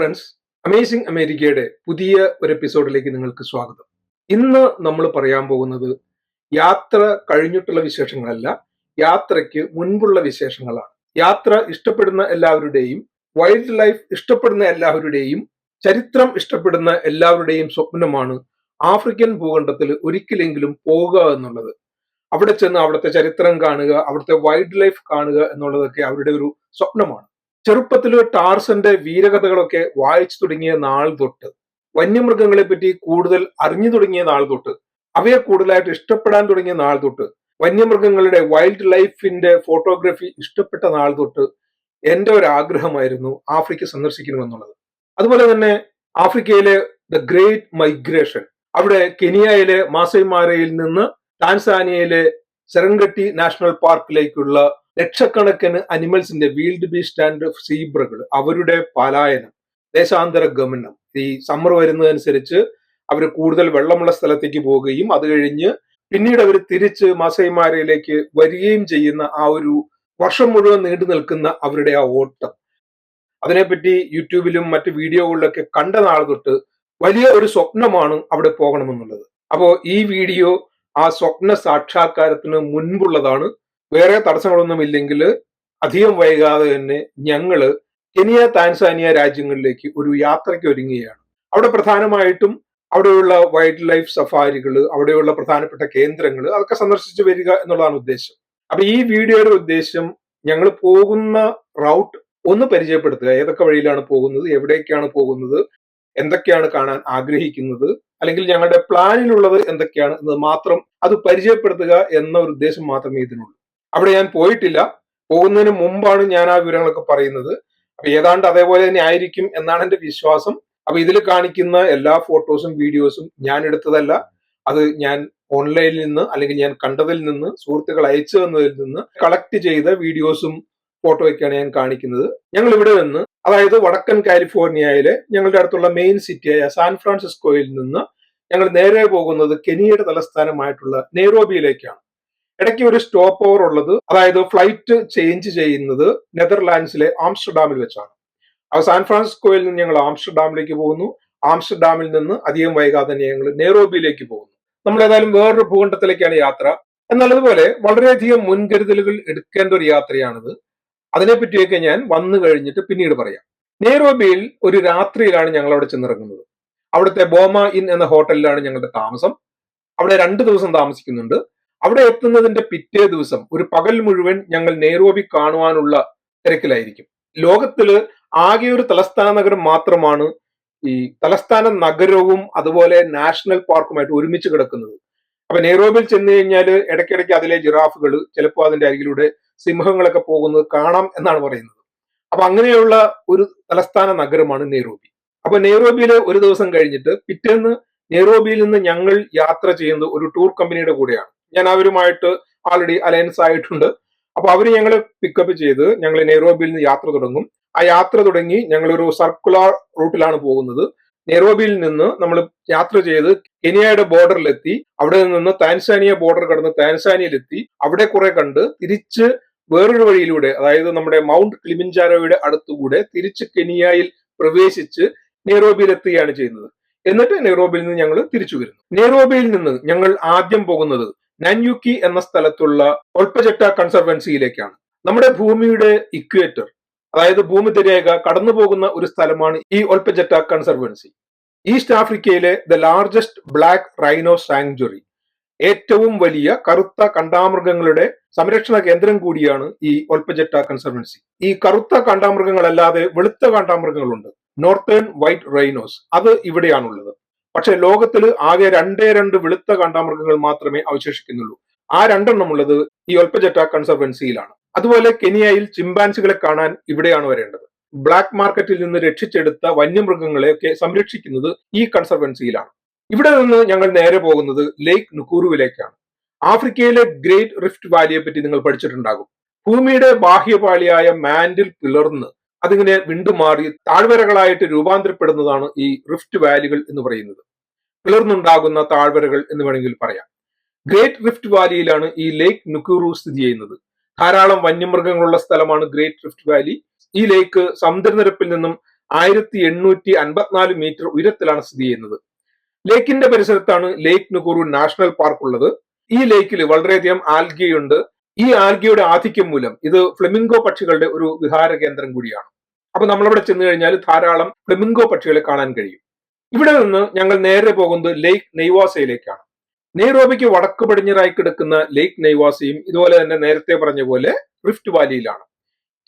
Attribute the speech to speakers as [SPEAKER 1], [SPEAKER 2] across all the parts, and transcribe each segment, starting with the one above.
[SPEAKER 1] Friends amazing അമേരിക്കയുടെ പുതിയ ഒരു എപ്പിസോഡിലേക്ക് നിങ്ങൾക്ക് സ്വാഗതം. ഇന്ന് നമ്മൾ പറയാൻ പോകുന്നത് യാത്ര കഴിഞ്ഞിട്ടുള്ള വിശേഷങ്ങളല്ല യാത്രയ്ക്ക് മുൻപുള്ള വിശേഷങ്ങളാണ്. യാത്ര ഇഷ്ടപ്പെടുന്ന എല്ലാവരുടെയും വൈൽഡ് ലൈഫ് ഇഷ്ടപ്പെടുന്ന എല്ലാവരുടെയും ചരിത്രം ഇഷ്ടപ്പെടുന്ന എല്ലാവരുടെയും സ്വപ്നമാണ് ആഫ്രിക്കൻ ഭൂഖണ്ഡത്തിൽ ഒരിക്കലെങ്കിലും പോകുക എന്നുള്ളത്. അവിടെ ചെന്ന് അവിടുത്തെ ചരിത്രം കാണുക അവിടുത്തെ വൈൽഡ് ലൈഫ് കാണുക എന്നുള്ളതൊക്കെ അവരുടെ ഒരു സ്വപ്നമാണ്. ചെറുപ്പത്തിൽ ടാർസന്റെ വീരകഥകളൊക്കെ വായിച്ചു തുടങ്ങിയ നാൾ തൊട്ട് വന്യമൃഗങ്ങളെ പറ്റി കൂടുതൽ അറിഞ്ഞു തുടങ്ങിയ നാൾ തൊട്ട് അവയെ കൂടുതലായിട്ട് ഇഷ്ടപ്പെടാൻ തുടങ്ങിയ നാൾ തൊട്ട് വന്യമൃഗങ്ങളുടെ വൈൽഡ് ലൈഫിന്റെ ഫോട്ടോഗ്രാഫി ഇഷ്ടപ്പെട്ട നാൾ തൊട്ട് എന്റെ ഒരു ആഗ്രഹമായിരുന്നു ആഫ്രിക്ക സന്ദർശിക്കണമെന്നുള്ളത് അതുപോലെ തന്നെ ആഫ്രിക്കയിലെ ദ ഗ്രേറ്റ് മൈഗ്രേഷൻ അവിടെ കെനിയയിലെ മാസൈമാരയിൽ നിന്ന് ടാൻസാനിയയിലെ സെറങ്കട്ടി നാഷണൽ പാർക്കിലേക്കുള്ള ലക്ഷക്കണക്കിന് അനിമൽസിന്റെ വീൽഡ് ബീസ്റ്റ് ആൻഡ് സീബ്രകൾ അവരുടെ പലായനം ദേശാന്തര ഗമനം. ഈ സമ്മർ വരുന്നതനുസരിച്ച് അവർ കൂടുതൽ വെള്ളമുള്ള സ്ഥലത്തേക്ക് പോവുകയും അത് കഴിഞ്ഞ് പിന്നീട് അവർ തിരിച്ച് മാസൈമാരയിലേക്ക് വരികയും ചെയ്യുന്ന ആ ഒരു വർഷം മുഴുവൻ നീണ്ടു നിൽക്കുന്ന അവരുടെ ആ ഓട്ടം. അതിനെപ്പറ്റി യൂട്യൂബിലും മറ്റ് വീഡിയോകളിലൊക്കെ കണ്ട നാൾ തൊട്ട് വലിയ ഒരു സ്വപ്നമാണ് അവിടെ പോകണമെന്നുള്ളത്. അപ്പോ ഈ വീഡിയോ ആ സ്വപ്ന സാക്ഷാത്കാരത്തിന് മുൻപുള്ളതാണ് വേറെ തടസ്സങ്ങളൊന്നും ഇല്ലെങ്കിൽ അധികം വൈകാതെ തന്നെ ഞങ്ങൾ കെനിയ താൻസാനിയ രാജ്യങ്ങളിലേക്ക് ഒരു യാത്രയ്ക്ക് ഒരുങ്ങുകയാണ്. അവിടെ പ്രധാനമായിട്ടും അവിടെയുള്ള വൈൽഡ് ലൈഫ് സഫാരികൾ അവിടെയുള്ള പ്രധാനപ്പെട്ട കേന്ദ്രങ്ങൾ അതൊക്കെ സന്ദർശിച്ചു വരിക എന്നുള്ളതാണ് ഉദ്ദേശം. അപ്പൊ ഈ വീഡിയോയുടെ ഉദ്ദേശം ഞങ്ങൾ പോകുന്ന റൗട്ട് ഒന്ന് പരിചയപ്പെടുത്തുക. ഏതൊക്കെ വഴിയിലാണ് പോകുന്നത് എവിടേക്കാണ് പോകുന്നത് എന്തൊക്കെയാണ് കാണാൻ ആഗ്രഹിക്കുന്നത് അല്ലെങ്കിൽ ഞങ്ങളുടെ പ്ലാനിലുള്ളത് എന്തൊക്കെയാണ് എന്നത് മാത്രം അത് പരിചയപ്പെടുത്തുക എന്ന ഒരു ഉദ്ദേശം മാത്രമേ ഇതിനുള്ളൂ. അവിടെ ഞാൻ പോയിട്ടില്ല. പോകുന്നതിന് മുമ്പാണ് ഞാൻ ആ വിവരങ്ങളൊക്കെ പറയുന്നത്. അപ്പൊ ഏതാണ്ട് അതേപോലെ തന്നെ ആയിരിക്കും എന്നാണ് എന്റെ വിശ്വാസം. അപ്പൊ ഇതിൽ കാണിക്കുന്ന എല്ലാ ഫോട്ടോസും വീഡിയോസും ഞാൻ എടുത്തതല്ല. അത് ഞാൻ ഓൺലൈനിൽ നിന്ന് അല്ലെങ്കിൽ ഞാൻ കണ്ടതിൽ നിന്ന് സുഹൃത്തുക്കൾ അയച്ചു തന്നതിൽ നിന്ന് കളക്ട് ചെയ്ത വീഡിയോസും ഫോട്ടോയൊക്കെയാണ് ഞാൻ കാണിക്കുന്നത്. ഞങ്ങൾ ഇവിടെ നിന്ന് അതായത് വടക്കൻ കാലിഫോർണിയയിലെ ഞങ്ങളുടെ അടുത്തുള്ള മെയിൻ സിറ്റിയായ സാൻ ഫ്രാൻസിസ്കോയിൽ നിന്ന് ഞങ്ങൾ നേരെ പോകുന്നത് കെനിയയുടെ തലസ്ഥാനമായിട്ടുള്ള നെയ്റോബിയിലേക്കാണ് ഇടയ്ക്ക് ഒരു സ്റ്റോപ്പ് ഓവർ ഉള്ളത് അതായത് ഫ്ലൈറ്റ് ചേഞ്ച് ചെയ്യുന്നത് നെതർലാൻഡ്സിലെ ആംസ്റ്റർഡാമിൽ വെച്ചാണ്. അപ്പോൾ സാൻ ഫ്രാൻസിസ്കോയിൽ നിന്ന് ഞങ്ങൾ ആംസ്റ്റർഡാമിലേക്ക് പോകുന്നു. ആംസ്റ്റർഡാമിൽ നിന്ന് അധികം വൈകാതെ തന്നെ ഞങ്ങൾ നെയ്റോബിയിലേക്ക് പോകുന്നു. നമ്മൾ ഏതായാലും വേറൊരു ഭൂഖണ്ഡത്തിലേക്കാണ് യാത്ര. എന്നുള്ളതുപോലെ വളരെയധികം മുൻകരുതലുകൾ എടുക്കേണ്ട ഒരു യാത്രയാണിത്. അതിനെപ്പറ്റിയൊക്കെ ഞാൻ വന്നു കഴിഞ്ഞിട്ട് പിന്നീട് പറയാം. നെയ്റോബിയിൽ ഒരു രാത്രിയിലാണ് ഞങ്ങൾ അവിടെ ചെന്നിറങ്ങുന്നത്. അവിടുത്തെ ബോമ ഇൻ എന്ന ഹോട്ടലിലാണ് ഞങ്ങളുടെ താമസം. അവിടെ രണ്ട് ദിവസം താമസിക്കുന്നുണ്ട്. അവിടെ എത്തുന്നതിന്റെ പിറ്റേ ദിവസം ഒരു പകൽ മുഴുവൻ ഞങ്ങൾ നെയ്റോബി കാണുവാനുള്ള തിരക്കിലായിരിക്കും. ലോകത്തിൽ ആകെ ഒരു തലസ്ഥാന നഗരം മാത്രമാണ് ഈ തലസ്ഥാന നഗരവും അതുപോലെ നാഷണൽ പാർക്കുമായിട്ട് ഒരുമിച്ച് കിടക്കുന്നത്. അപ്പൊ നെയ്റോബിൽ ചെന്ന് കഴിഞ്ഞാൽ ഇടയ്ക്കിടയ്ക്ക് അതിലെ ജിറാഫുകൾ ചിലപ്പോൾ അതിന്റെ അരികിലൂടെ സിംഹങ്ങളൊക്കെ പോകുന്നത് കാണാം എന്നാണ് പറയുന്നത്. അപ്പൊ അങ്ങനെയുള്ള ഒരു തലസ്ഥാന നഗരമാണ് നെയ്റോബി. അപ്പൊ നെയ്റോബിയിൽ ഒരു ദിവസം കഴിഞ്ഞിട്ട് പിറ്റേന്ന് നെയ്റോബിയിൽ നിന്ന് ഞങ്ങൾ യാത്ര ചെയ്യുന്നത് ഒരു ടൂർ കമ്പനിയുടെ കൂടെയാണ്. ഞാൻ അവരുമായിട്ട് ആൾറെഡി അലയൻസ് ആയിട്ടുണ്ട്. അപ്പൊ അവർ ഞങ്ങളെ പിക്കപ്പ് ചെയ്ത് ഞങ്ങൾ നെയ്റോബിയിൽ നിന്ന് യാത്ര തുടങ്ങും. ആ യാത്ര തുടങ്ങി ഞങ്ങൾ ഒരു സർക്കുലർ റൂട്ടിലാണ് പോകുന്നത്. നെയ്റോബിയിൽ നിന്ന് നമ്മൾ യാത്ര ചെയ്ത് കെനിയയുടെ ബോർഡറിലെത്തി അവിടെ നിന്ന് താൻസാനിയ ബോർഡർ കടന്ന് താൻസാനിയയിലെത്തി അവിടെ കുറെ കണ്ട് തിരിച്ച് വേറൊരു വഴിയിലൂടെ അതായത് നമ്മുടെ മൗണ്ട് ക്ലിമിൻചാരോയുടെ അടുത്തുകൂടെ തിരിച്ച് കെനിയയിൽ പ്രവേശിച്ച് നെയ്റോബിയിൽ എത്തുകയാണ് ചെയ്യുന്നത്. എന്നിട്ട് നെയ്റോബിയിൽ നിന്ന് ഞങ്ങൾ തിരിച്ചു വരുന്നു. നെയ്റോബിയിൽ നിന്ന് ഞങ്ങൾ ആദ്യം പോകുന്നത് നൻയുക്കി എന്ന സ്ഥലത്തുള്ള ഒൽപ്പചട്ട കൺസർവൻസിയിലേക്കാണ്. നമ്മുടെ ഭൂമിയുടെ ഇക്വേറ്റർ അതായത് ഭൂമിതിരേഖ കടന്നു പോകുന്ന ഒരു സ്ഥലമാണ് ഈ ഒൽപ്പജറ്റ കൺസർവൻസി. ഈസ്റ്റ് ആഫ്രിക്കയിലെ the largest black rhino sanctuary ഏറ്റവും വലിയ കറുത്ത കണ്ടാമൃഗങ്ങളുടെ സംരക്ഷണ കേന്ദ്രം കൂടിയാണ് ഈ ഒൽപ്പജെട്ട കൺസർവൻസി. ഈ കറുത്ത കണ്ടാമൃഗങ്ങളല്ലാതെ വെളുത്ത കണ്ടാമൃഗങ്ങളുണ്ട്. നോർത്തേൺ വൈറ്റ് റൈനോസ് അത് ഇവിടെയാണുള്ളത്. പക്ഷെ ലോകത്തിൽ ആകെ രണ്ടേ രണ്ട് വെളുത്ത കാണ്ടാമൃഗങ്ങൾ മാത്രമേ അവശേഷിക്കുന്നുള്ളൂ. ആ രണ്ടെണ്ണം ഉള്ളത് ഈ ഒൽപ്പജറ്റ കൺസർവൻസിയിലാണ്. അതുപോലെ കെനിയയിൽ ചിമ്പാൻസികളെ കാണാൻ ഇവിടെയാണ് വരേണ്ടത്. ബ്ലാക്ക് മാർക്കറ്റിൽ നിന്ന് രക്ഷിച്ചെടുത്ത വന്യമൃഗങ്ങളെയൊക്കെ സംരക്ഷിക്കുന്നത് ഈ കൺസർവൻസിയിലാണ്. ഇവിടെ നിന്ന് ഞങ്ങൾ നേരെ പോകുന്നത് ലേക്ക് നുക്കൂറുവിലേക്കാണ്. ആഫ്രിക്കയിലെ ഗ്രേറ്റ് റിഫ്റ്റ് വാലിയെ പറ്റി നിങ്ങൾ പഠിച്ചിട്ടുണ്ടാകും. ഭൂമിയുടെ ബാഹ്യപാളിയായ മാൻഡിൽ പിളർന്ന് അതിങ്ങനെ വിണ്ടുമാറി താഴ്വരകളായിട്ട് രൂപാന്തരപ്പെടുന്നതാണ് ഈ റിഫ്റ്റ് വാലികൾ എന്ന് പറയുന്നത്. പിളർന്നുണ്ടാകുന്ന താഴ്വരകൾ എന്ന് വേണമെങ്കിൽ പറയാം. ഗ്രേറ്റ് റിഫ്റ്റ് വാലിയിലാണ് ഈ ലേക്ക് നുക്കൂറു സ്ഥിതി ചെയ്യുന്നത്. ധാരാളം വന്യമൃഗങ്ങളുള്ള സ്ഥലമാണ് ഗ്രേറ്റ് റിഫ്റ്റ് വാലി ഈ ലേക്ക് സമുദ്രനിരപ്പിൽ നിന്നും ആയിരത്തി എണ്ണൂറ്റി അൻപത്തിനാല് മീറ്റർ ഉയരത്തിലാണ് സ്ഥിതി ചെയ്യുന്നത്. ലേക്കിന്റെ പരിസരത്താണ് ലേക്ക് നുക്കൂറു നാഷണൽ പാർക്ക് ഉള്ളത്. ഈ ലേക്കിൽ വളരെയധികം ആൽഗയുണ്ട്. ഈ ആൽഗയുടെ ആധിക്യം മൂലം ഇത് ഫ്ലെമിംഗോ പക്ഷികളുടെ ഒരു വിഹാര കേന്ദ്രം കൂടിയാണ്. അപ്പൊ നമ്മളവിടെ ചെന്ന് കഴിഞ്ഞാൽ ധാരാളം ഫ്ലെമിംഗോ പക്ഷികളെ കാണാൻ കഴിയും. ഇവിടെ നിന്ന് ഞങ്ങൾ നേരെ പോകുന്നത് ലേക്ക് നെയ്വാസയിലേക്കാണ്. നെയ്റോബിക്ക് വടക്ക് പടിഞ്ഞാറായി കിടക്കുന്ന ലേക്ക് നെയ്വാസയും ഇതുപോലെ തന്നെ നേരത്തെ പറഞ്ഞ പോലെ റിഫ്റ്റ് വാലിയിലാണ്.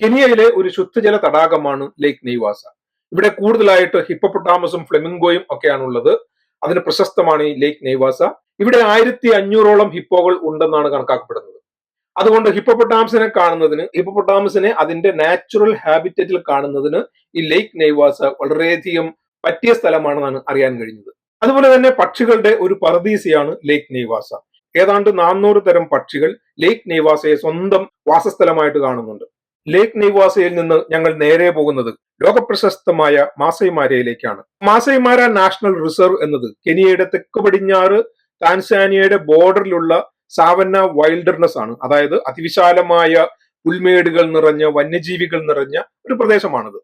[SPEAKER 1] കെനിയയിലെ ഒരു ശുദ്ധജല തടാകമാണ് ലേക്ക് നെയ്വാസ. ഇവിടെ കൂടുതലായിട്ട് ഹിപ്പപ്പൊട്ടാമസും ഫ്ലെമിംഗോയും ഒക്കെയാണ് ഉള്ളത് അതിന് പ്രശസ്തമാണ് ഈ ലേക്ക് നെയ്വാസ. ഇവിടെ ആയിരത്തി അഞ്ഞൂറോളം ഹിപ്പോകൾ ഉണ്ടെന്നാണ് കണക്കാക്കപ്പെടുന്നത്. അതുകൊണ്ട് ഹിപ്പോപ്പൊട്ടാമസിനെ കാണുന്നതിന് ഹിപ്പോപ്പൊട്ടാമസിനെ അതിന്റെ നാച്ചുറൽ ഹാബിറ്ററ്റിൽ കാണുന്നതിന് ഈ ലേക്ക് നെയ്വാസ് വളരെയധികം പറ്റിയ സ്ഥലമാണെന്നാണ് അറിയാൻ കഴിഞ്ഞത്. അതുപോലെ തന്നെ പക്ഷികളുടെ ഒരു പറദീസിയാണ് ലേക്ക് നെയ്വാസ ഏതാണ്ട് നാനൂറ് തരം പക്ഷികൾ ലേക്ക് നെയ്വാസയെ സ്വന്തം വാസസ്ഥലമായിട്ട് കാണുന്നുണ്ട്. ലേക്ക് നെയ്വാസയിൽ നിന്ന് ഞങ്ങൾ നേരെ പോകുന്നത് ലോകപ്രശസ്തമായ മാസൈമാരയിലേക്കാണ്. മാസൈമാര നാഷണൽ റിസർവ് എന്നത് കെനിയയുടെ തെക്ക് പടിഞ്ഞാറ് താൻസാനിയയുടെ ബോർഡറിലുള്ള സാവന്ന വൈൽഡർനെസ് ആണ്. അതായത് അതിവിശാലമായ പുൽമേടുകൾ നിറഞ്ഞ വന്യജീവികൾ നിറഞ്ഞ ഒരു പ്രദേശമാണത്.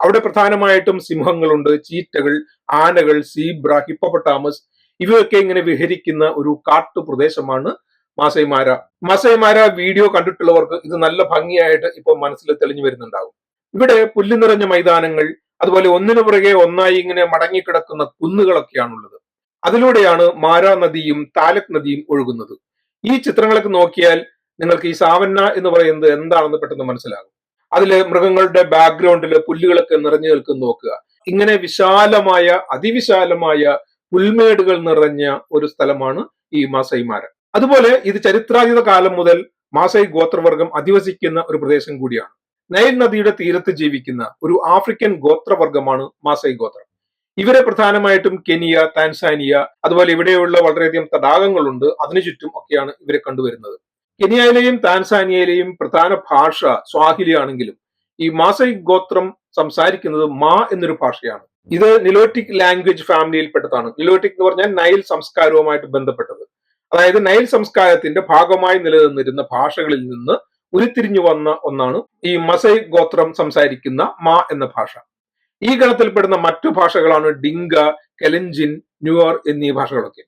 [SPEAKER 1] അവിടെ പ്രധാനമായിട്ടും സിംഹങ്ങളുണ്ട് ചീറ്റകൾ ആനകൾ സീബ്ര ഹിപ്പപ്പൊട്ടാമസ് ഇവയൊക്കെ ഇങ്ങനെ വിഹരിക്കുന്ന ഒരു കാട്ടു പ്രദേശമാണ് മാസൈമാര. മാസൈമാര വീഡിയോ കണ്ടിട്ടുള്ളവർക്ക് ഇത് നല്ല ഭംഗിയായിട്ട് ഇപ്പോൾ മനസ്സിൽ തെളിഞ്ഞു വരുന്നുണ്ടാകും. ഇവിടെ പുല്ല് നിറഞ്ഞ മൈതാനങ്ങൾ അതുപോലെ ഒന്നിനു പുറകെ ഒന്നായി ഇങ്ങനെ മടങ്ങിക്കിടക്കുന്ന കുന്നുകളൊക്കെയാണുള്ളത്. അതിലൂടെയാണ് മാരാ നദിയും താലക് നദിയും ഒഴുകുന്നത്. ഈ ചിത്രങ്ങളൊക്കെ നോക്കിയാൽ നിങ്ങൾക്ക് ഈ സാവന്ന എന്ന് പറയുന്നത് എന്താണെന്ന് പെട്ടെന്ന് മനസ്സിലാകും. അതിൽ മൃഗങ്ങളുടെ ബാക്ക്ഗ്രൗണ്ടിൽ പുല്ലുകളൊക്കെ നിറഞ്ഞു നിൽക്കുന്ന നോക്കുക. ഇങ്ങനെ വിശാലമായ അതിവിശാലമായ പുൽമേടുകൾ നിറഞ്ഞ ഒരു സ്ഥലമാണ് ഈ മാസൈമാര അതുപോലെ ഇത് ചരിത്രാതീത കാലം മുതൽ മാസൈ ഗോത്രവർഗം അധിവസിക്കുന്ന ഒരു പ്രദേശം കൂടിയാണ്. നൈൽ നദിയുടെ തീരത്ത് ജീവിക്കുന്ന ഒരു ആഫ്രിക്കൻ ഗോത്രവർഗമാണ് മാസൈ ഗോത്രം. ഇവരെ പ്രധാനമായിട്ടും കെനിയ താൻസാനിയ അതുപോലെ ഇവിടെയുള്ള വളരെയധികം തടാകങ്ങളുണ്ട്. അതിനു ചുറ്റും ഒക്കെയാണ് ഇവരെ കണ്ടുവരുന്നത്. കെനിയയിലെയും താൻസാനിയയിലെയും പ്രധാന ഭാഷ സ്വാഹിലി ആണെങ്കിലും ഈ മാസൈ ഗോത്രം സംസാരിക്കുന്നത് മാ എന്നൊരു ഭാഷയാണ്. ഇത് നിലോട്ടിക് ലാംഗ്വേജ് ഫാമിലിയിൽപ്പെട്ടതാണ്. നിലോട്ടിക് എന്ന് പറഞ്ഞാൽ നൈൽ സംസ്കാരവുമായിട്ട് ബന്ധപ്പെട്ടത്. അതായത് നൈൽ സംസ്കാരത്തിന്റെ ഭാഗമായി നിലനിന്നിരുന്ന ഭാഷകളിൽ നിന്ന് ഉരുത്തിരിഞ്ഞു വന്ന ഒന്നാണ് ഈ മസൈ ഗോത്രം സംസാരിക്കുന്ന മാ എന്ന ഭാഷ. ഈ ഗണത്തിൽപ്പെടുന്ന മറ്റു ഭാഷകളാണ് ഡിങ്ക കെലഞ്ചിൻ ന്യൂയർ എന്നീ ഭാഷകളൊക്കെ.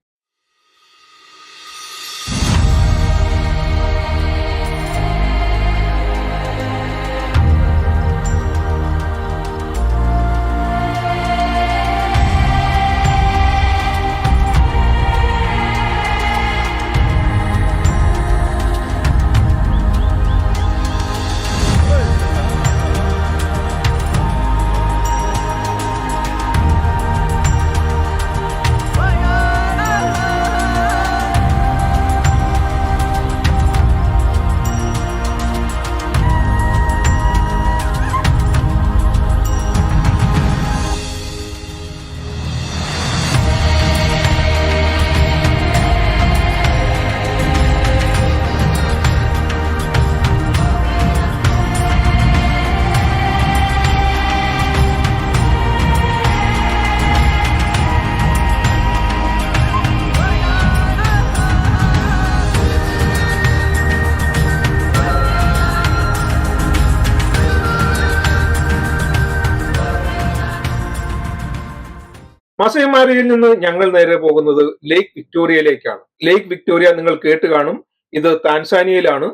[SPEAKER 1] മാസയമാരയിൽ നിന്ന് ഞങ്ങൾ നേരെ പോകുന്നത് ലേക്ക് വിക്ടോറിയയിലേക്കാണ് ലേക്ക് വിക്ടോറിയ നിങ്ങൾ കേട്ട് കാണും. ഇത് താൻസാനിയയിലാണ്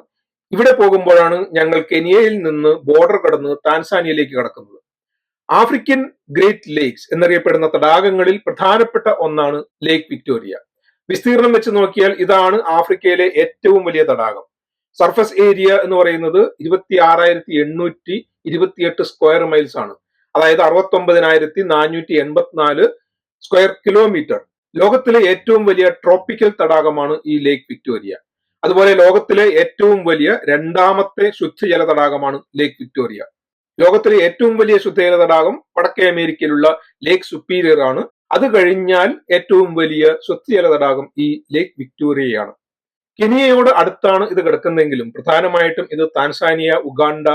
[SPEAKER 1] ഇവിടെ പോകുമ്പോഴാണ് ഞങ്ങൾ കെനിയയിൽ നിന്ന് ബോർഡർ കടന്ന് താൻസാനിയയിലേക്ക് കടക്കുന്നത്. ആഫ്രിക്കൻ ഗ്രേറ്റ് ലേക്സ് എന്നറിയപ്പെടുന്ന തടാകങ്ങളിൽ പ്രധാനപ്പെട്ട ഒന്നാണ് ലേക്ക് വിക്ടോറിയ വിസ്തീർണം വെച്ച് നോക്കിയാൽ ഇതാണ് ആഫ്രിക്കയിലെ ഏറ്റവും വലിയ തടാകം. സർഫസ് ഏരിയ എന്ന് പറയുന്നത് ഇരുപത്തി ആറായിരത്തി എണ്ണൂറ്റി ഇരുപത്തിയെട്ട് സ്ക്വയർ മൈൽസ് ആണ്. അതായത് അറുപത്തി ഒമ്പതിനായിരത്തി നാനൂറ്റി എൺപത്തിനാല് സ്ക്വയർ കിലോമീറ്റർ. ലോകത്തിലെ ഏറ്റവും വലിയ ട്രോപ്പിക്കൽ തടാകമാണ് ഈ ലേക്ക് വിക്ടോറിയ. അതുപോലെ ലോകത്തിലെ ഏറ്റവും വലിയ രണ്ടാമത്തെ ശുദ്ധജല തടാകമാണ് ലേക്ക് വിക്ടോറിയ. ലോകത്തിലെ ഏറ്റവും വലിയ ശുദ്ധജല തടാകം വടക്കേ അമേരിക്കയിലുള്ള ലേക്ക് സുപ്പീരിയർ ആണ്. അത് കഴിഞ്ഞാൽ ഏറ്റവും വലിയ ശുദ്ധജല തടാകം ഈ ലേക്ക് വിക്ടോറിയയാണ്. കെനിയയോട് അടുത്താണ് ഇത് കിടക്കുന്നതെങ്കിലും പ്രധാനമായിട്ടും ഇത് താൻസാനിയ ഉഗാണ്ട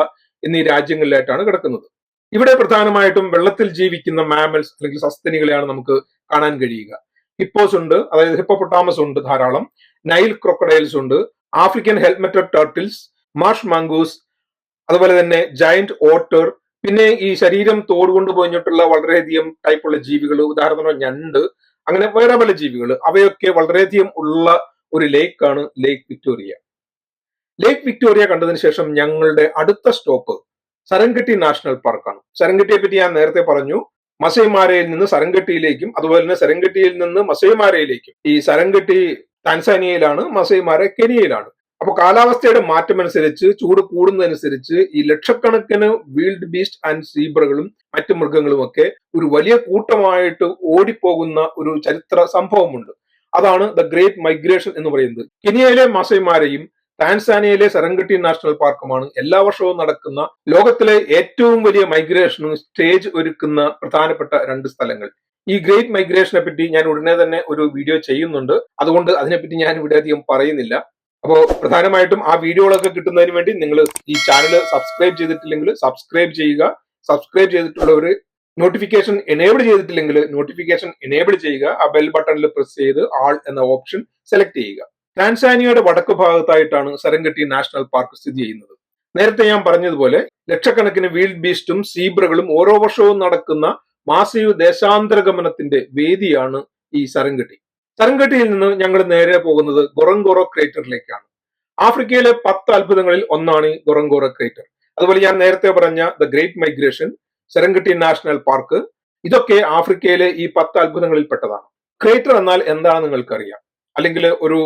[SPEAKER 1] എന്നീ രാജ്യങ്ങളിലായിട്ടാണ് കിടക്കുന്നത്. ഇവിടെ പ്രധാനമായിട്ടും വെള്ളത്തിൽ ജീവിക്കുന്ന മാമൽസ് അല്ലെങ്കിൽ സസ്തനികളെയാണ് നമുക്ക് കാണാൻ കഴിയുക. ഹിപ്പോസ് ഉണ്ട് അതായത് ഹിപ്പോപ്പൊട്ടാമസ് ഉണ്ട് ധാരാളം. നൈൽ ക്രൊക്കഡൈൽസ് ഉണ്ട് African helmeted turtles marsh mongoose അതുപോലെ തന്നെ ജയന്റ് ഓട്ടർ പിന്നെ ഈ ശരീരം തോട് കൊണ്ട് പൊഞ്ഞിട്ടുള്ള വളരെയധികം ടൈപ്പുള്ള ജീവികൾ ഉദാഹരണത്തിന് ഞണ്ട് അങ്ങനെ വേറെ പല ജീവികൾ അവയൊക്കെ വളരെയധികം ഉള്ള ഒരു ലേക്കാണ് ലേക്ക് വിക്ടോറിയ ലേക്ക് വിക്ടോറിയ കണ്ടതിന് ശേഷം ഞങ്ങളുടെ അടുത്ത സ്റ്റോപ്പ് സരംഗട്ടി നാഷണൽ പാർക്കാണ്. സരംഗട്ടിയെ പറ്റി ഞാൻ നേരത്തെ പറഞ്ഞു. മസൈമാരയിൽ നിന്ന് സരംഗട്ടിയിലേക്കും അതുപോലെ തന്നെ സരംഗട്ടിയിൽ നിന്ന് മസൈമാരയിലേക്കും. ഈ സരംഗട്ടി ടാൻസാനിയയിലാണ് മസൈമാര കെനിയയിലാണ്. അപ്പൊ കാലാവസ്ഥയുടെ മാറ്റമനുസരിച്ച് ചൂട് കൂടുന്നതനുസരിച്ച് ഈ ലക്ഷക്കണക്കിന് വീൽഡ് ബീസ്റ്റ് ആൻഡ് സീബ്രകളും മറ്റു മൃഗങ്ങളും ഒക്കെ ഒരു വലിയ കൂട്ടമായിട്ട് ഓടിപ്പോകുന്ന ഒരു ചരിത്ര സംഭവമുണ്ട്. അതാണ് ദ ഗ്രേറ്റ് മൈഗ്രേഷൻ എന്ന് പറയുന്നത്. കെനിയയിലെ മസൈമാരെയും ടാൻസാനിയയിലെ സെറങ്കട്ടി നാഷണൽ പാർക്കുമാണ് എല്ലാ വർഷവും നടക്കുന്ന ലോകത്തിലെ ഏറ്റവും വലിയ മൈഗ്രേഷനും സ്റ്റേജ് ഒരുക്കുന്ന പ്രധാനപ്പെട്ട രണ്ട് സ്ഥലങ്ങൾ. ഈ ഗ്രേറ്റ് മൈഗ്രേഷനെ പറ്റി ഞാൻ ഉടനെ തന്നെ ഒരു വീഡിയോ ചെയ്യുന്നുണ്ട്. അതുകൊണ്ട് അതിനെപ്പറ്റി ഞാൻ ഇവിടെ അധികം പറയുന്നില്ല. അപ്പോൾ പ്രധാനമായിട്ടും ആ വീഡിയോകളൊക്കെ കിട്ടുന്നതിന് വേണ്ടി നിങ്ങൾ ഈ ചാനൽ സബ്സ്ക്രൈബ് ചെയ്തിട്ടില്ലെങ്കിൽ സബ്സ്ക്രൈബ് ചെയ്യുക. സബ്സ്ക്രൈബ് ചെയ്തിട്ടുള്ളവർ നോട്ടിഫിക്കേഷൻ എനേബിൾ ചെയ്തിട്ടില്ലെങ്കിൽ നോട്ടിഫിക്കേഷൻ എനേബിൾ ചെയ്യുക. ആ ബെൽ ബട്ടണിൽ പ്രസ് ചെയ്ത് ആൾ എന്ന ഓപ്ഷൻ സെലക്ട് ചെയ്യുക. ടാൻസാനിയയുടെ വടക്ക് ഭാഗത്തായിട്ടാണ് സെരങ്കട്ടി നാഷണൽ പാർക്ക് സ്ഥിതി ചെയ്യുന്നത്. നേരത്തെ ഞാൻ പറഞ്ഞതുപോലെ ലക്ഷക്കണക്കിന് വീൽഡ് ബീസ്റ്റും സീബ്രകളും ഓരോ വർഷവും നടക്കുന്ന മാസീവ് ദേശാന്തരഗമനത്തിന്റെ വേദിയാണ് ഈ സരംഗട്ടി സരംഗട്ടിയിൽ നിന്ന് ഞങ്ങൾ നേരെ പോകുന്നത് ഗൊറങ്കോറോ ക്രേറ്ററിലേക്കാണ്. ആഫ്രിക്കയിലെ പത്ത് അത്ഭുതങ്ങളിൽ ഒന്നാണ് ഈ ഗൊറങ്കോറോ ക്രേറ്റർ. അതുപോലെ ഞാൻ നേരത്തെ പറഞ്ഞ the great migration Serengeti national park ഇതൊക്കെ ആഫ്രിക്കയിലെ ഈ പത്ത് അത്ഭുതങ്ങളിൽ പെട്ടതാണ് ക്രേറ്റർ എന്നാൽ എന്താണെന്ന് നിങ്ങൾക്കറിയാം. അല്ലെങ്കിൽ ഒരു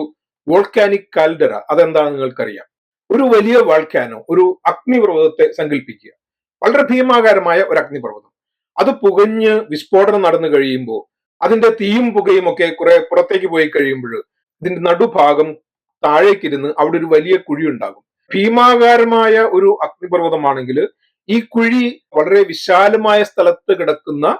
[SPEAKER 1] വോൾക്കാനിക് കാൽഡറ അതെന്താണെന്ന് നിങ്ങൾക്കറിയാം. ഒരു വലിയ വാൾക്കാനോ ഒരു അഗ്നിപർവതത്തെ സങ്കല്പിക്കുക വളരെ ഭീമാകാരമായ ഒരു അഗ്നിപർവതം. അത് പുകഞ്ഞ് വിസ്ഫോടനം നടന്നു കഴിയുമ്പോൾ അതിന്റെ തീയും പുകയും ഒക്കെ കുറെ പുറത്തേക്ക് പോയി കഴിയുമ്പോൾ ഇതിന്റെ നടുഭാഗം താഴേക്കിരുന്ന് അവിടെ ഒരു വലിയ കുഴി ഉണ്ടാകും. ഭീമാകാരമായ ഒരു അഗ്നിപർവതമാണെങ്കിൽ ഈ കുഴി വളരെ വിശാലമായ സ്ഥലത്ത് കിടക്കുന്ന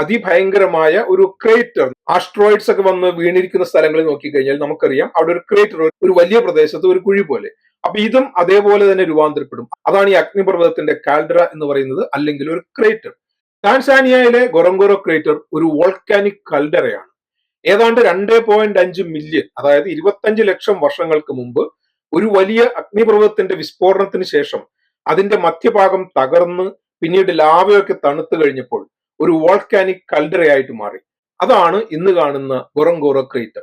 [SPEAKER 1] അതിഭയങ്കരമായ ഒരു ക്രേറ്റർ ആസ്ട്രോയിഡ്സ് ഒക്കെ വന്ന് വീണിരിക്കുന്ന സ്ഥലങ്ങളിൽ നോക്കിക്കഴിഞ്ഞാൽ നമുക്കറിയാം അവിടെ ഒരു ക്രേറ്റർ ഒരു വലിയ പ്രദേശത്ത് ഒരു കുഴി പോലെ. അപ്പൊ ഇതും അതേപോലെ തന്നെ രൂപാന്തരപ്പെടും. അതാണ് ഈ അഗ്നിപർവതത്തിന്റെ കാൽഡ്ര എന്ന് പറയുന്നത് അല്ലെങ്കിൽ ഒരു ക്രേറ്റർ ടാൻസാനിയയിലെ ഗൊറങ്കോറോ ക്രേറ്റർ ഒരു വോൾക്കാനിക് കൽഡറയാണ് ഏതാണ്ട് രണ്ട് പോയിന്റ് അഞ്ച് മില്യൺ അതായത് ഇരുപത്തഞ്ച് ലക്ഷം വർഷങ്ങൾക്ക് മുമ്പ് ഒരു വലിയ അഗ്നിപർവതത്തിന്റെ വിസ്ഫോടനത്തിന് ശേഷം അതിന്റെ മധ്യഭാഗം തകർന്ന് പിന്നീട് ലാവയൊക്കെ തണുത്തു കഴിഞ്ഞപ്പോൾ ഒരു വോൾക്കാനിക് കൽഡറയായിട്ട് മാറി. അതാണ് ഇന്ന് കാണുന്ന ഗൊറങ്കോറ ക്രേറ്റർ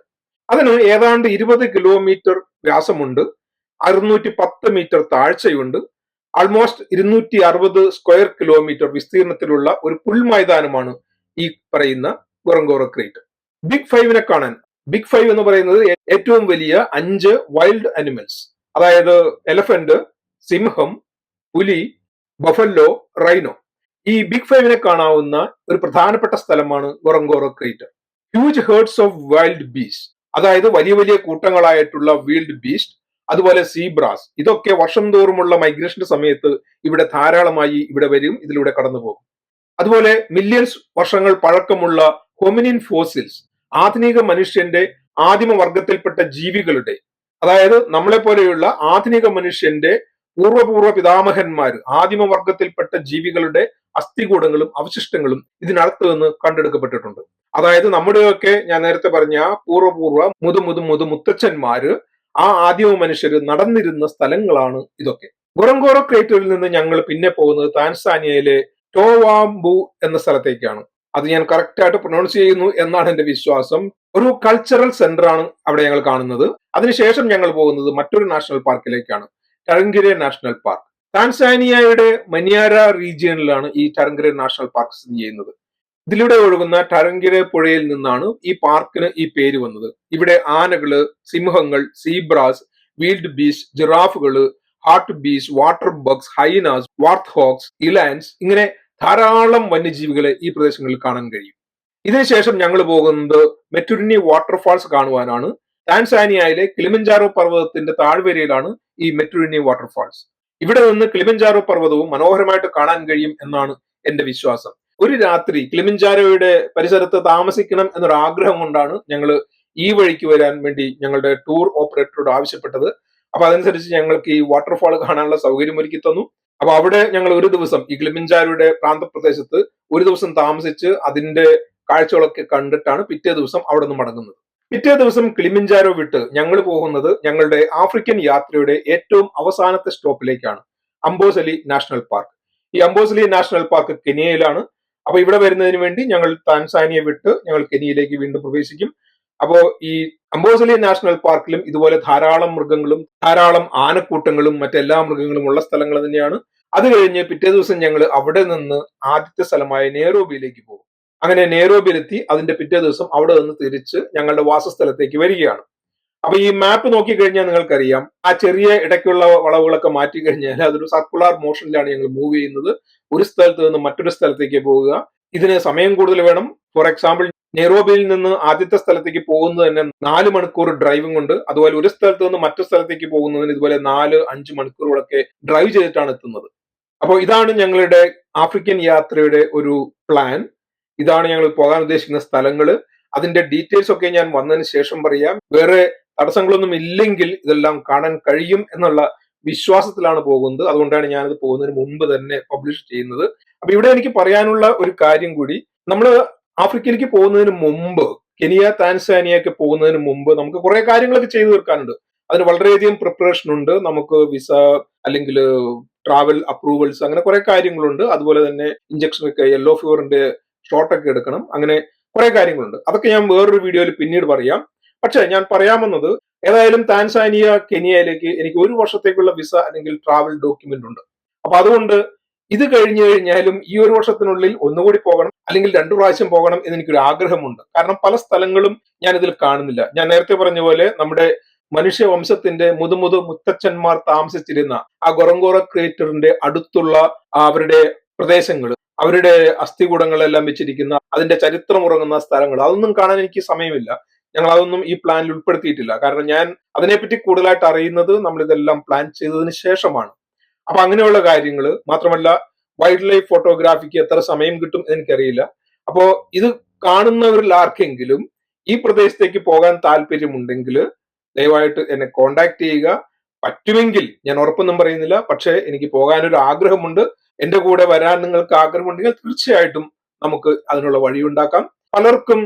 [SPEAKER 1] അതിന് ഏതാണ്ട് ഇരുപത് കിലോമീറ്റർ വ്യാസമുണ്ട് അറുന്നൂറ്റി പത്ത് മീറ്റർ താഴ്ചയുണ്ട് ആൾമോസ്റ്റ് ഇരുന്നൂറ്റി അറുപത് സ്ക്വയർ കിലോമീറ്റർ വിസ്തീർണത്തിലുള്ള ഒരു പുൽമൈതാനമാണ് ഈ പറയുന്ന ഗൊറങ്കോറ ക്രേറ്റർ ബിഗ് ഫൈവിനെ കാണാൻ. ബിഗ് ഫൈവ് എന്ന് പറയുന്നത് ഏറ്റവും വലിയ അഞ്ച് വൈൽഡ് അനിമൽസ് അതായത് എലഫന്റ് സിംഹം പുലി ബഫല്ലോ റൈനോ ഈ ബിഗ് ഫൈവിനെ കാണാവുന്ന ഒരു പ്രധാനപ്പെട്ട സ്ഥലമാണ് Ngorongoro crater huge herds of wildebeest അതായത് വലിയ വലിയ കൂട്ടങ്ങളായിട്ടുള്ള വീൽഡ് ബീസ്റ്റ് അതുപോലെ സീബ്രാസ് ഇതൊക്കെ വർഷം തോറുമുള്ള മൈഗ്രേഷന്റെ സമയത്ത് ഇവിടെ ധാരാളമായി ഇവിടെ വരും ഇതിലൂടെ കടന്നു പോകും അതുപോലെ മില്യൺസ് വർഷങ്ങൾ പഴക്കമുള്ള ഹൊമിനിൻ ഫോസിൽസ് ആധുനിക മനുഷ്യന്റെ ആദിമ വർഗത്തിൽപ്പെട്ട ജീവികളുടെ അതായത് നമ്മളെ പോലെയുള്ള ആധുനിക മനുഷ്യന്റെ പൂർവപൂർവ പിതാമഹന്മാർ ആദിമ വർഗത്തിൽപ്പെട്ട ജീവികളുടെ അസ്ഥികൂടങ്ങളും അവശിഷ്ടങ്ങളും ഇതിനകത്ത് നിന്ന് കണ്ടെടുക്കപ്പെട്ടിട്ടുണ്ട്. അതായത് നമ്മുടെയൊക്കെ ഞാൻ നേരത്തെ പറഞ്ഞ പൂർവപൂർവ മുതു മുതു മുതു മുത്തച്ഛന്മാര് ആ ആദിമ മനുഷ്യർ നടന്നിരുന്ന സ്ഥലങ്ങളാണ് ഇതൊക്കെ. ഗൊറങ്കോറോ ക്രേറ്ററിൽ നിന്ന് ഞങ്ങൾ പിന്നെ പോകുന്നത് താൻസാനിയയിലെ ടോവാംബു എന്ന സ്ഥലത്തേക്കാണ്. അത് ഞാൻ കറക്റ്റ് ആയിട്ട് പ്രൊനൗൺസ് ചെയ്യുന്നു എന്നാണ് എന്റെ വിശ്വാസം. ഒരു കൾച്ചറൽ സെന്റർ ആണ് അവിടെ ഞങ്ങൾ കാണുന്നത്. അതിനുശേഷം ഞങ്ങൾ പോകുന്നത് മറ്റൊരു നാഷണൽ പാർക്കിലേക്കാണ് ടറങ്കിരെ നാഷണൽ പാർക്ക് താൻസാനിയയുടെ മനിയാര റീജിയനിലാണ് ഈ ടറങ്കിരെ നാഷണൽ പാർക്ക് സ്ഥിതി ചെയ്യുന്നത്. ഇതിലൂടെ ഒഴുകുന്ന ടറങ്കിരെ പുഴയിൽ നിന്നാണ് ഈ പാർക്കിന് ഈ പേര് വന്നത്. ഇവിടെ ആനകൾ സിംഹങ്ങൾ zebras wildebeest ജിറാഫുകൾ hartebeest waterbucks hyenas warthogs elands ഇങ്ങനെ ധാരാളം വന്യജീവികളെ ഈ പ്രദേശങ്ങളിൽ കാണാൻ കഴിയും. ഇതിനുശേഷം ഞങ്ങൾ പോകുന്നത് മെറ്റുരിനി വാട്ടർഫാൾസ് കാണുവാനാണ്. ടാൻസാനിയയിലെ കിളിമഞ്ചാറോ പർവതത്തിന്റെ താഴ്വരയിലാണ് ഈ മെറ്റുരിനി വാട്ടർഫാൾസ്. ഇവിടെ നിന്ന് കിളിമഞ്ചാറോ പർവതവും മനോഹരമായിട്ട് കാണാൻ കഴിയും എന്നാണ് എന്റെ വിശ്വാസം. ഒരു രാത്രി കിളിമഞ്ചാരോയുടെ പരിസരത്ത് താമസിക്കണം എന്നൊരു ആഗ്രഹം കൊണ്ടാണ് ഞങ്ങൾ ഈ വഴിക്ക് വരാൻ വേണ്ടി ഞങ്ങളുടെ ടൂർ ഓപ്പറേറ്ററോട് ആവശ്യപ്പെട്ടത്. അപ്പൊ അതനുസരിച്ച് ഞങ്ങൾക്ക് ഈ വാട്ടർഫാൾ കാണാനുള്ള സൗകര്യം ഒരുക്കി തന്നു. അപ്പൊ അവിടെ ഞങ്ങൾ ഒരു ദിവസം ഈ കിളിമഞ്ചാരോയുടെ പ്രാന്തപ്രദേശത്ത് ഒരു ദിവസം താമസിച്ച് അതിന്റെ കാഴ്ചകളൊക്കെ കണ്ടിട്ടാണ് പിറ്റേ ദിവസം അവിടെ നിന്ന് മടങ്ങുന്നത്. പിറ്റേ ദിവസം കിളിമിഞ്ചാരോ വിട്ട് ഞങ്ങൾ പോകുന്നത് ഞങ്ങളുടെ ആഫ്രിക്കൻ യാത്രയുടെ ഏറ്റവും അവസാനത്തെ സ്റ്റോപ്പിലേക്കാണ് അംബോസലി നാഷണൽ പാർക്ക്. ഈ അംബോസലി നാഷണൽ പാർക്ക് കെനിയയിലാണ്. അപ്പൊ ഇവിടെ വരുന്നതിന് വേണ്ടി ഞങ്ങൾ താൻസാനിയ വിട്ട് ഞങ്ങൾ കെനിയയിലേക്ക് വീണ്ടും പ്രവേശിക്കും. അപ്പോ ഈ അംബോസലി നാഷണൽ പാർക്കിലും ഇതുപോലെ ധാരാളം മൃഗങ്ങളും ധാരാളം ആനക്കൂട്ടങ്ങളും മറ്റെല്ലാ മൃഗങ്ങളും ഉള്ള സ്ഥലങ്ങൾ തന്നെയാണ്. അത് കഴിഞ്ഞ് പിറ്റേ ദിവസം ഞങ്ങൾ അവിടെ നിന്ന് ആദ്യത്തെ സ്ഥലമായ നേരോബിയിലേക്ക് പോകും. അങ്ങനെ നെയ്റോബിലെത്തി അതിന്റെ പിറ്റേ ദിവസം അവിടെ നിന്ന് തിരിച്ച് ഞങ്ങളുടെ വാസസ്ഥലത്തേക്ക് വരികയാണ്. അപ്പൊ ഈ മാപ്പ് നോക്കിക്കഴിഞ്ഞാൽ നിങ്ങൾക്കറിയാം ആ ചെറിയ ഇടയ്ക്കുള്ള വളവുകളൊക്കെ മാറ്റി കഴിഞ്ഞാൽ അതൊരു സർക്കുലർ മോഷനിലാണ് ഞങ്ങൾ മൂവ് ചെയ്യുന്നത്. ഒരു സ്ഥലത്ത് നിന്ന് മറ്റൊരു സ്ഥലത്തേക്ക് പോവുക. ഇതിന് സമയം കൂടുതൽ വേണം. ഫോർ എക്സാമ്പിൾ നെയ്റോബിയിൽ നിന്ന് ആദ്യത്തെ സ്ഥലത്തേക്ക് പോകുന്നത് തന്നെ നാല് മണിക്കൂർ ഡ്രൈവിംഗ് ഉണ്ട്. അതുപോലെ ഒരു സ്ഥലത്ത് നിന്ന് മറ്റു സ്ഥലത്തേക്ക് പോകുന്നതിന് ഇതുപോലെ നാല് അഞ്ച് മണിക്കൂറുകളൊക്കെ ഡ്രൈവ് ചെയ്തിട്ടാണ് എത്തുന്നത്. അപ്പോൾ ഇതാണ് ഞങ്ങളുടെ ആഫ്രിക്കൻ യാത്രയുടെ ഒരു പ്ലാൻ ഇതാണ് ഞങ്ങൾ പോകാൻ ഉദ്ദേശിക്കുന്ന സ്ഥലങ്ങൾ അതിന്റെ ഡീറ്റെയിൽസ് ഒക്കെ ഞാൻ വന്നതിന് ശേഷം പറയാം. വേറെ തടസ്സങ്ങളൊന്നും ഇല്ലെങ്കിൽ ഇതെല്ലാം കാണാൻ കഴിയും എന്നുള്ള വിശ്വാസത്തിലാണ് പോകുന്നത്. അതുകൊണ്ടാണ് ഞാനത് പോകുന്നതിന് മുമ്പ് തന്നെ പബ്ലിഷ് ചെയ്യുന്നത്. അപ്പൊ ഇവിടെ എനിക്ക് പറയാനുള്ള ഒരു കാര്യം കൂടി നമ്മൾ ആഫ്രിക്കയിലേക്ക് പോകുന്നതിന് മുമ്പ് കെനിയ താൻസാനിയൊക്കെ പോകുന്നതിന് മുമ്പ് നമുക്ക് കുറെ കാര്യങ്ങളൊക്കെ ചെയ്തു തീർക്കാനുണ്ട്. അതിന് വളരെയധികം പ്രിപ്പറേഷൻ ഉണ്ട്. നമുക്ക് വിസ അല്ലെങ്കിൽ ട്രാവൽ അപ്രൂവൽസ് അങ്ങനെ കുറെ കാര്യങ്ങളുണ്ട്. അതുപോലെ തന്നെ ഇഞ്ചക്ഷൻ ഒക്കെ യെല്ലോ ഫീവറിന്റെ ഷോട്ട് ഒക്കെ എടുക്കണം. അങ്ങനെ കുറെ കാര്യങ്ങളുണ്ട്. അതൊക്കെ ഞാൻ വേറൊരു വീഡിയോയിൽ പിന്നീട് പറയാം. പക്ഷേ ഞാൻ പറയാമെന്നത് ഏതായാലും താൻസാനിയ കെനിയയിലേക്ക് എനിക്ക് ഒരു വർഷത്തേക്കുള്ള വിസ അല്ലെങ്കിൽ ട്രാവൽ ഡോക്യുമെന്റ് ഉണ്ട്. അപ്പൊ അതുകൊണ്ട് ഇത് കഴിഞ്ഞു കഴിഞ്ഞാലും ഈ ഒരു വർഷത്തിനുള്ളിൽ ഒന്നുകൂടി പോകണം അല്ലെങ്കിൽ രണ്ടു പ്രാവശ്യം പോകണം എന്ന് എനിക്കൊരു ആഗ്രഹമുണ്ട്. കാരണം പല സ്ഥലങ്ങളും ഞാൻ ഇതിൽ കാണുന്നില്ല. ഞാൻ നേരത്തെ പറഞ്ഞ പോലെ നമ്മുടെ മനുഷ്യവംശത്തിന്റെ മുതുമുതു മുത്തച്ഛന്മാർ താമസിച്ചിരുന്ന ആ ഗൊറങ്കോറ ക്രിയേറ്ററിന്റെ അടുത്തുള്ള അവരുടെ പ്രദേശങ്ങൾ അവരുടെ അസ്ഥികൂടങ്ങളെല്ലാം വെച്ചിരിക്കുന്ന അതിന്റെ ചരിത്രം ഉറങ്ങുന്ന സ്ഥലങ്ങൾ. അതൊന്നും കാണാൻ എനിക്ക് സമയമില്ല. ഞങ്ങൾ അതൊന്നും ഈ പ്ലാനിൽ ഉൾപ്പെടുത്തിയിട്ടില്ല. കാരണം ഞാൻ അതിനെപ്പറ്റി കൂടുതലായിട്ട് അറിയുന്നത് നമ്മൾ ഇതെല്ലാം പ്ലാൻ ചെയ്തതിന് ശേഷമാണ്. അപ്പൊ അങ്ങനെയുള്ള കാര്യങ്ങൾ മാത്രമല്ല വൈൽഡ് ലൈഫ് ഫോട്ടോഗ്രാഫിക്ക് എത്ര സമയം കിട്ടും എനിക്കറിയില്ല. അപ്പോ ഇത് കാണുന്നവരിൽ ആർക്കെങ്കിലും ഈ പ്രദേശത്തേക്ക് പോകാൻ താല്പര്യമുണ്ടെങ്കിൽ ദയവായിട്ട് എന്നെ കോണ്ടാക്ട് ചെയ്യുക. പറ്റുമെങ്കിൽ ഞാൻ ഉറപ്പൊന്നും പറയുന്നില്ല. പക്ഷേ എനിക്ക് പോകാനൊരു ആഗ്രഹമുണ്ട് എന്റെ കൂടെ വരാൻ നിങ്ങൾക്ക് ആഗ്രഹമുണ്ടെങ്കിൽ തീർച്ചയായിട്ടും നമുക്ക് അതിനുള്ള വഴിയുണ്ടാക്കാം പലർക്കും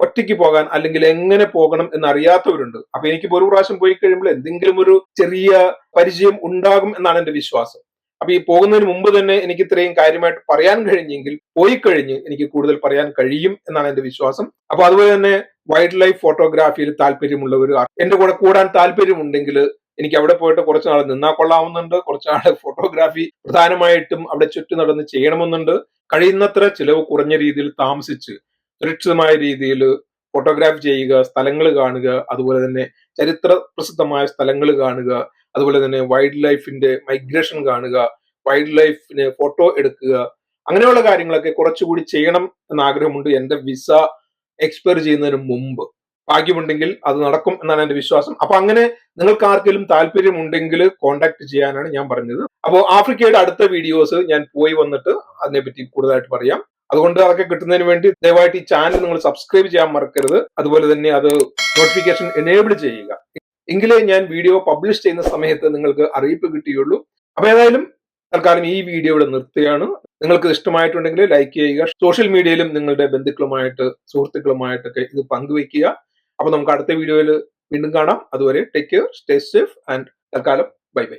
[SPEAKER 1] ഒറ്റയ്ക്ക് പോകാൻ അല്ലെങ്കിൽ എങ്ങനെ പോകണം എന്ന് അറിയാത്തവരുണ്ട് അപ്പൊ എനിക്ക് ഒരു പ്രാവശ്യം പോയി കഴിയുമ്പോൾ എന്തെങ്കിലും ഒരു ചെറിയ പരിചയം ഉണ്ടാകും എന്നാണ് എന്റെ വിശ്വാസം. അപ്പൊ ഈ പോകുന്നതിന് മുമ്പ് തന്നെ എനിക്ക് ഇത്രയും കാര്യമായിട്ട് പറയാൻ കഴിഞ്ഞെങ്കിൽ പോയി കഴിഞ്ഞ് എനിക്ക് കൂടുതൽ പറയാൻ കഴിയും എന്നാണ് എന്റെ വിശ്വാസം. അപ്പൊ അതുപോലെ തന്നെ വൈൽഡ് ലൈഫ് ഫോട്ടോഗ്രാഫിയിൽ താല്പര്യമുള്ളവർ എന്റെ കൂടെ കൂടാൻ താല്പര്യമുണ്ടെങ്കിൽ എനിക്ക് അവിടെ പോയിട്ട് കുറച്ച് നാൾ നിന്നാ കൊള്ളാവുന്നുണ്ട്. കുറച്ച് നാൾ ഫോട്ടോഗ്രാഫി പ്രധാനമായിട്ടും അവിടെ ചുറ്റു നടന്ന് ചെയ്യണമെന്നുണ്ട്. കഴിയുന്നത്ര ചിലവ് കുറഞ്ഞ രീതിയിൽ താമസിച്ച് സുരക്ഷിതമായ രീതിയിൽ ഫോട്ടോഗ്രാഫി ചെയ്യുക സ്ഥലങ്ങൾ കാണുക അതുപോലെ തന്നെ ചരിത്ര പ്രസിദ്ധമായ സ്ഥലങ്ങൾ കാണുക അതുപോലെ തന്നെ വൈൽഡ് ലൈഫിന്റെ മൈഗ്രേഷൻ കാണുക വൈൽഡ് ലൈഫിന് ഫോട്ടോ എടുക്കുക അങ്ങനെയുള്ള കാര്യങ്ങളൊക്കെ കുറച്ചുകൂടി ചെയ്യണം എന്ന ആഗ്രഹമുണ്ട്. എന്റെ വിസ എക്സ്പയർ ചെയ്യുന്നതിന് മുമ്പ്. ഭാഗ്യമുണ്ടെങ്കിൽ അത് നടക്കും എന്നാണ് എന്റെ വിശ്വാസം. അപ്പൊ അങ്ങനെ നിങ്ങൾക്ക് ആർക്കെങ്കിലും താല്പര്യമുണ്ടെങ്കിൽ കോണ്ടാക്ട് ചെയ്യാനാണ് ഞാൻ പറഞ്ഞത്. അപ്പോൾ ആഫ്രിക്കയുടെ അടുത്ത വീഡിയോസ് ഞാൻ പോയി വന്നിട്ട് അതിനെപ്പറ്റി കൂടുതലായിട്ട് പറയാം. അതുകൊണ്ട് അതൊക്കെ കിട്ടുന്നതിന് വേണ്ടി ദയവായിട്ട് ഈ ചാനൽ നിങ്ങൾ സബ്സ്ക്രൈബ് ചെയ്യാൻ മറക്കരുത്. അതുപോലെ തന്നെ അത് നോട്ടിഫിക്കേഷൻ എനേബിൾ ചെയ്യുക. എങ്കിലേ ഞാൻ വീഡിയോ പബ്ലിഷ് ചെയ്യുന്ന സമയത്ത് നിങ്ങൾക്ക് അറിയിപ്പ് കിട്ടിയുള്ളൂ. അപ്പൊ ഏതായാലും തൽക്കാലം ഈ വീഡിയോ ഇവിടെ നിർത്തുകയാണ്. നിങ്ങൾക്ക് ഇഷ്ടമായിട്ടുണ്ടെങ്കിൽ ലൈക്ക് ചെയ്യുക. സോഷ്യൽ മീഡിയയിലും നിങ്ങളുടെ ബന്ധുക്കളുമായിട്ട് സുഹൃത്തുക്കളുമായിട്ടൊക്കെ ഇത് പങ്കുവെക്കുക അപ്പൊ നമുക്ക് അടുത്ത വീഡിയോയിൽ വീണ്ടും കാണാം. അതുവരെ take care stay safe and തൽക്കാലം ബൈ ബൈ